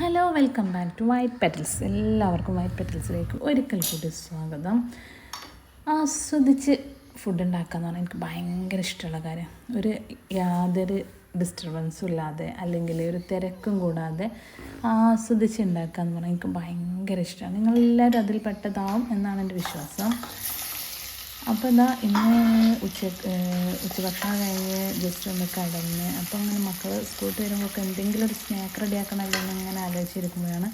Hello welcome back to white petals എല്ലാവർക്കും white പെറ്റൽസിലേക്ക് ഒരിക്കൽ കൂടി സ്വാഗതം. ആസ്വദിച്ച് ഫുഡ് ഉണ്ടാക്കുക എന്ന് പറഞ്ഞാൽ എനിക്ക് ഭയങ്കര ഇഷ്ടമുള്ള കാര്യം. ഒരു യാതൊരു ഡിസ്റ്റർബൻസും ഇല്ലാതെ അല്ലെങ്കിൽ ഒരു തിരക്കും കൂടാതെ ആസ്വദിച്ച് ഉണ്ടാക്കുക എന്ന് പറഞ്ഞാൽ എനിക്ക് ഭയങ്കര ഇഷ്ടമാണ്. നിങ്ങളെല്ലാവരും അതിൽ പെട്ടതാവും എന്നാണ് എന്റെ വിശ്വാസം. അപ്പോൾ എന്താ ഇന്ന് ഉച്ച ഉച്ചഭക്ഷണം കഴിഞ്ഞ് ജസ്റ്റ് ഒന്ന് കടന്ന് അപ്പോൾ അങ്ങനെ മക്കൾ സ്കൂളിൽ വരുമ്പോൾ എന്തെങ്കിലും ഒരു സ്നാക്ക് റെഡിയാക്കണമല്ലോ എന്ന് ഇങ്ങനെ ആലോചിച്ചിരിക്കുമ്പോഴാണ്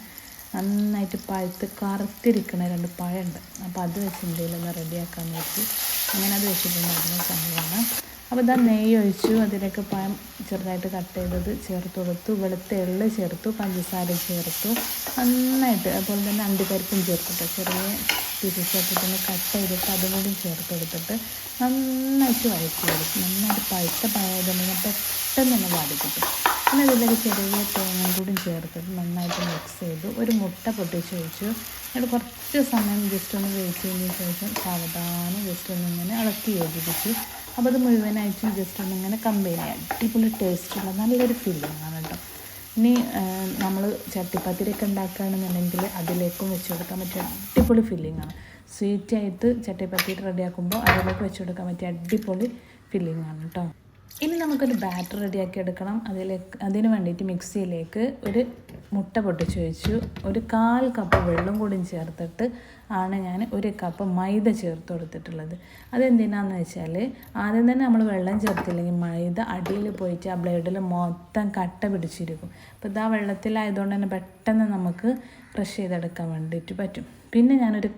നന്നായിട്ട് പഴുത്ത് കറുത്തിരിക്കണ രണ്ട് പഴമുണ്ട്. അപ്പോൾ അത് വെച്ച് എന്തെങ്കിലും ഒന്ന് റെഡിയാക്കാമെന്ന് വെച്ച് അങ്ങനെ അത് വെച്ചിട്ടുണ്ടായിരുന്ന സംഭവമാണ് അപ്പോൾ ഇതാ നെയ്യ് ഒഴിച്ചു അതിലേക്ക് പഴം ചെറുതായിട്ട് കട്ട് ചെയ്തത് ചേർത്ത് കൊടുത്തു വെളുത്ത എള്ള് ചേർത്തു പഞ്ചസാര ചേർത്തു നന്നായിട്ട് അതുപോലെ തന്നെ അണ്ടിപ്പരിപ്പും ചേർത്തിട്ട് ചെറിയ പീസസ് തന്നെ കട്ട് ചെയ്തിട്ട് അതും കൂടി ചേർത്ത് കൊടുത്തിട്ട് നന്നായിട്ട് വഴറ്റി കൊടുക്കും നന്നായിട്ട് പഴുത്ത പഴയതുണ്ടെങ്കിൽ പെട്ടെന്ന് തന്നെ വാടി പിന്നെ അതിലേക്ക് ചെറിയ തേങ്ങ കൂടി ചേർത്തിട്ട് നന്നായിട്ട് മിക്സ് ചെയ്തു. ഒരു മുട്ട പൊട്ടിച്ച് ഒഴിച്ചു. എന്നിട്ട് കുറച്ച് സമയം ജസ്റ്റ് ഒന്ന് ചെയ്തതിന് ശേഷം സാവധാനം ജസ്റ്റ് ഒന്ന് ഇങ്ങനെ ഇളക്കി യോജിപ്പിച്ചു. അപ്പോൾ അത് മുഴുവനായിട്ടും ജസ്റ്റ് ഒന്ന് ഇങ്ങനെ കമ്പൈൻ ചെയ്യാം. അടിപൊളി ടേസ്റ്റുള്ള നല്ലൊരു ഫീലിംഗ് ആണ് കേട്ടോ. ഇനി നമ്മൾ ചട്ടിപ്പത്തിരിയൊക്കെ ഉണ്ടാക്കുകയാണെന്നുണ്ടെങ്കിൽ അതിലേക്കും വെച്ച് കൊടുക്കാൻ പറ്റിയ അടിപൊളി ഫില്ലിംഗ് ആണ്. സ്വീറ്റായിട്ട് ചട്ടിപ്പത്തിരി റെഡിയാക്കുമ്പോൾ അതിലേക്ക് വെച്ച് കൊടുക്കാൻ പറ്റിയ അടിപൊളി ഫില്ലിംഗ് ആണ് കേട്ടോ. ഇനി നമുക്കൊരു ബാറ്റർ റെഡിയാക്കി എടുക്കണം. അതിലേക്ക് അതിന് വേണ്ടിയിട്ട് മിക്സിയിലേക്ക് ഒരു മുട്ട പൊട്ടിച്ച് വെച്ചു. ഒരു കാൽ കപ്പ് വെള്ളം കൂടി ചേർത്തിട്ട് ആണ് ഞാൻ ഒരു കപ്പ് മൈദ ചേർത്ത് കൊടുത്തിട്ടുള്ളത്. അതെന്തിനാന്ന് വെച്ചാൽ ആദ്യം തന്നെ നമ്മൾ വെള്ളം ചേർത്തില്ലെങ്കിൽ മൈദ അടിയിൽ പോയിട്ട് ആ ബ്ലേഡിൽ മൊത്തം കട്ട പിടിച്ചിരിക്കും. അപ്പോൾ ഇതാ വെള്ളത്തിലായതുകൊണ്ട് തന്നെ പെട്ടെന്ന് നമുക്ക് ക്രഷ് ചെയ്തെടുക്കാൻ വേണ്ടിയിട്ട് പറ്റും. പിന്നെ ഞാനൊരു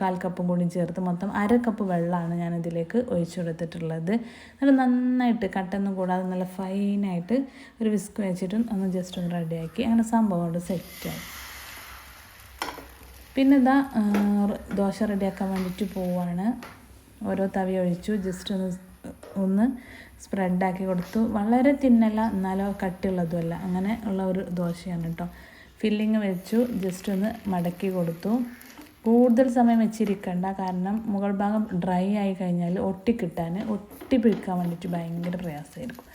കാൽ കപ്പും കൂടി ചേർത്ത് മൊത്തം അര കപ്പ് വെള്ളമാണ് ഞാൻ ഇതിലേക്ക് ഒഴിച്ചു കൊടുത്തിട്ടുള്ളത്. എന്നിട്ട് നന്നായിട്ട് കട്ടൊന്നും കൂടാതെ നല്ല ഫൈനായിട്ട് ഒരു വിസ്ക് വെച്ചിട്ടും ഒന്ന് ജസ്റ്റ് ഒന്ന് റെഡിയാക്കി അങ്ങനെ സംഭവം കൊണ്ട് സെറ്റായി പിന്നെ ഇതാ ദോശ റെഡിയാക്കാൻ വേണ്ടിയിട്ട് പോവാണ്. ഓരോ തവി ഒഴിച്ചു ജസ്റ്റ് ഒന്ന് ഒന്ന് സ്പ്രെഡാക്കി കൊടുത്തു. വളരെ തിന്നല്ല എന്നാലോ കട്ടിയുള്ളതുമല്ല. അങ്ങനെ ഉള്ള ഒരു ദോശയാണ് കേട്ടോ ഫില്ലിങ് വെച്ചു ജസ്റ്റ് ഒന്ന് മടക്കി കൊടുത്തു. കൂടുതൽ സമയം വെച്ചിരിക്കണ്ട കാരണം മുകൾ ഭാഗം ഡ്രൈ ആയി കഴിഞ്ഞാൽ ഒട്ടിക്കിട്ടാൻ ഒട്ടി പിടിക്കാൻ വേണ്ടിയിട്ട് ഭയങ്കര പ്രയാസമായിരിക്കും.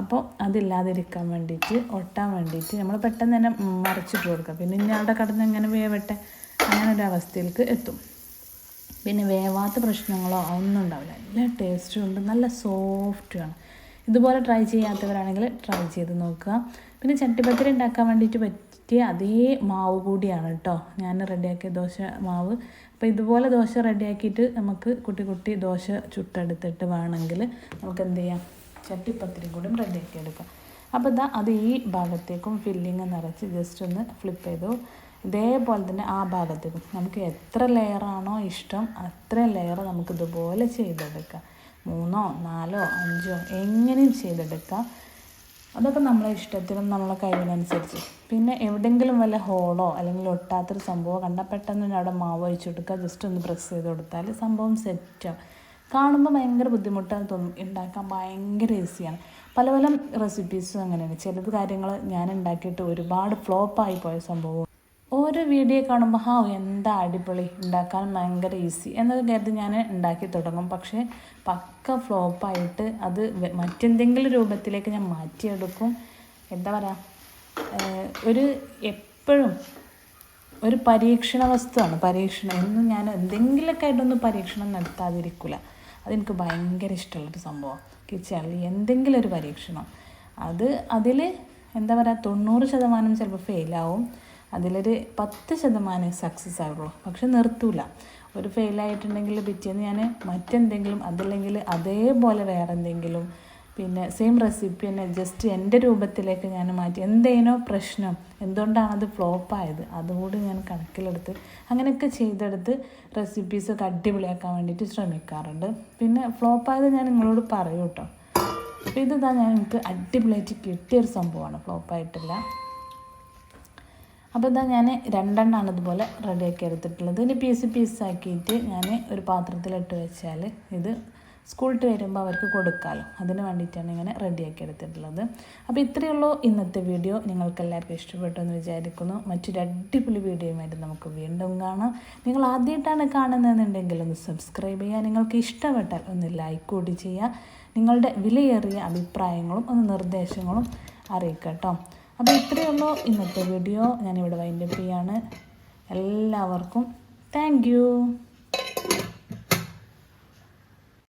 അപ്പോൾ അതില്ലാതിരിക്കാൻ വേണ്ടിയിട്ട് ഒട്ടാൻ വേണ്ടിയിട്ട് നമ്മൾ പെട്ടെന്ന് തന്നെ മറിച്ചിട്ട് കൊടുക്കുക പിന്നെ ഇനി അവിടെ കടന്ന് എങ്ങനെ വേവട്ടെ? അങ്ങനെ ഒരു അവസ്ഥയിലേക്ക് എത്തും. പിന്നെ വേവാത്ത പ്രശ്നങ്ങളോ ഒന്നും ഉണ്ടാവില്ല. നല്ല ടേസ്റ്റും ഉണ്ട്. നല്ല സോഫ്റ്റുമാണ് ഇതുപോലെ ട്രൈ ചെയ്യാത്തവരാണെങ്കിൽ ട്രൈ ചെയ്ത് നോക്കുക. പിന്നെ ചട്ടിപ്പത്തിരി ഉണ്ടാക്കാൻ വേണ്ടിയിട്ട് പറ്റിയ അതേ മാവ് കൂടിയാണ് കേട്ടോ ഞാൻ റെഡിയാക്കിയ ദോശ മാവ്. അപ്പോൾ ഇതുപോലെ ദോശ റെഡിയാക്കിയിട്ട് നമുക്ക് കുട്ടി കുട്ടി ദോശ ചുട്ടെടുത്തിട്ട് വേണമെങ്കിൽ നമുക്ക് എന്ത് ചെയ്യാം? ചട്ടിപ്പത്തിരി കൂടി റെഡിയാക്കി എടുക്കാം. അപ്പോൾ ഇതാ അത് ഈ ഭാഗത്തേക്കും ഫില്ലിങ് നിറച്ച് ജസ്റ്റ് ഒന്ന് ഫ്ലിപ്പ് ചെയ്തു. ഇതേപോലെ തന്നെ ആ ഭാഗത്തേക്കും നമുക്ക് എത്ര ലെയറാണോ ഇഷ്ടം അത്രയും ലെയർ നമുക്ക് ഇതുപോലെ ചെയ്തെടുക്കാം. മൂന്നോ നാലോ അഞ്ചോ എങ്ങനെയും ചെയ്തെടുക്കാം. അതൊക്കെ നമ്മളെ ഇഷ്ടത്തിനും നമ്മളെ കഴിവിനനുസരിച്ച്. പിന്നെ എവിടെയെങ്കിലും വല്ല ഹോളോ അല്ലെങ്കിൽ ഒട്ടാത്തൊരു സംഭവം കണ്ടാൽ പെട്ടെന്ന് തന്നെ അവിടെ മാവ് ഒഴിച്ചു കൊടുക്കുക. ജസ്റ്റ് ഒന്ന് പ്രസ് ചെയ്ത് കൊടുത്താൽ സംഭവം സെറ്റാവും കാണുമ്പോൾ ഭയങ്കര ബുദ്ധിമുട്ടാണ് തോന്നും. ഉണ്ടാക്കാൻ ഭയങ്കര ഈസിയാണ് പല പല റെസിപ്പീസും അങ്ങനെയാണ്. ചിലത് കാര്യങ്ങൾ ഞാൻ ഉണ്ടാക്കിയിട്ട് ഒരുപാട് ഫ്ലോപ്പായി പോയ സംഭവം ഓരോ വീഡിയോ കാണുമ്പോൾ ഹാ എന്താ അടിപൊളി ഉണ്ടാക്കാൻ ഭയങ്കര ഈസി എന്നൊക്കെ കരുതി ഞാൻ ഉണ്ടാക്കി തുടങ്ങും. പക്ഷേ പക്ക ഫ്ലോപ്പായിട്ട് അത് മറ്റെന്തെങ്കിലും രൂപത്തിലേക്ക് ഞാൻ മാറ്റിയെടുക്കും. എന്താ പറയുക ഒരു എപ്പോഴും ഒരു പരീക്ഷണ വസ്തുവാണ്. പരീക്ഷണം എന്നും ഞാൻ എന്തെങ്കിലുമൊക്കെ ആയിട്ടൊന്നും പരീക്ഷണം നടത്താതിരിക്കില്ല അതെനിക്ക് ഭയങ്കര ഇഷ്ടമുള്ളൊരു സംഭവം. കിച്ചണിൽ എന്തെങ്കിലും ഒരു പരീക്ഷണം. അത് അതിൽ എന്താ പറയുക തൊണ്ണൂറ് ശതമാനം ചിലപ്പോൾ ഫെയിലാവും അതിലൊരു പത്ത് ശതമാനം സക്സസ് ആവുള്ളൂ. പക്ഷെ നിർത്തൂല. ഒരു ഫെയിലായിട്ടുണ്ടെങ്കിൽ പിറ്റേന്ന് ഞാൻ മറ്റെന്തെങ്കിലും അതല്ലെങ്കിൽ അതേപോലെ വേറെ എന്തെങ്കിലും പിന്നെ സെയിം റെസിപ്പി തന്നെ ജസ്റ്റ് എന്റെ രൂപത്തിലേക്ക് ഞാൻ മാറ്റി. എന്തേനോ പ്രശ്നം. എന്തുകൊണ്ടാണ് അത് ഫ്ലോപ്പായത് അതുകൂടി ഞാൻ കണക്കിലെടുത്ത് അങ്ങനെയൊക്കെ ചെയ്തെടുത്ത് റെസിപ്പീസൊക്കെ അടിപൊളിയാക്കാൻ വേണ്ടിയിട്ട് ശ്രമിക്കാറുണ്ട്. പിന്നെ ഫ്ലോപ്പായത് ഞാൻ നിങ്ങളോട് പറയൂ കേട്ടോ അപ്പോൾ ഇതാ ഞാൻ എനിക്ക് അടിപൊളിയായിട്ട് കിട്ടിയൊരു സംഭവമാണ്. ഫ്ലോപ്പായിട്ടില്ല അപ്പോൾ ഇതാ ഞാൻ രണ്ടെണ്ണമാണ് ഇതുപോലെ റെഡിയാക്കി എടുത്തിട്ടുള്ളത്. ഇനി പീസ് പീസ് ആക്കിയിട്ട് ഞാൻ ഒരു പാത്രത്തിലിട്ട് വെച്ചാൽ ഇത് സ്കൂളിട്ട് വരുമ്പോൾ അവർക്ക് കൊടുക്കാമല്ലോ അതിന് വേണ്ടിയിട്ടാണ് ഇങ്ങനെ റെഡിയാക്കി എടുത്തിട്ടുള്ളത്. അപ്പോൾ ഇത്രയേ ഉള്ളൂ ഇന്നത്തെ വീഡിയോ. നിങ്ങൾക്ക് എല്ലാവർക്കും ഇഷ്ടപ്പെട്ടു എന്ന് വിചാരിക്കുന്നു. മറ്റൊരു അടിപൊളി വീഡിയോയുമായിട്ട് നമുക്ക് വീണ്ടും കാണാം. നിങ്ങൾ ആദ്യമായിട്ടാണ് കാണുന്നതെന്നുണ്ടെങ്കിൽ ഒന്ന് സബ്സ്ക്രൈബ് ചെയ്യുക. നിങ്ങൾക്ക് ഇഷ്ടപ്പെട്ടാൽ ഒന്ന് ലൈക്ക് കൂടി ചെയ്യുക. നിങ്ങളുടെ വിലയേറിയ അഭിപ്രായങ്ങളും ഒന്ന് നിർദ്ദേശങ്ങളും അറിയിക്കട്ടോ കേട്ടോ. അപ്പോൾ ഇത്രയേ ഉള്ളൂ. ഇന്നത്തെ വീഡിയോ ഞാനിവിടെ വൈൻഡപ്പ് ചെയ്യാണ്. എല്ലാവർക്കും താങ്ക്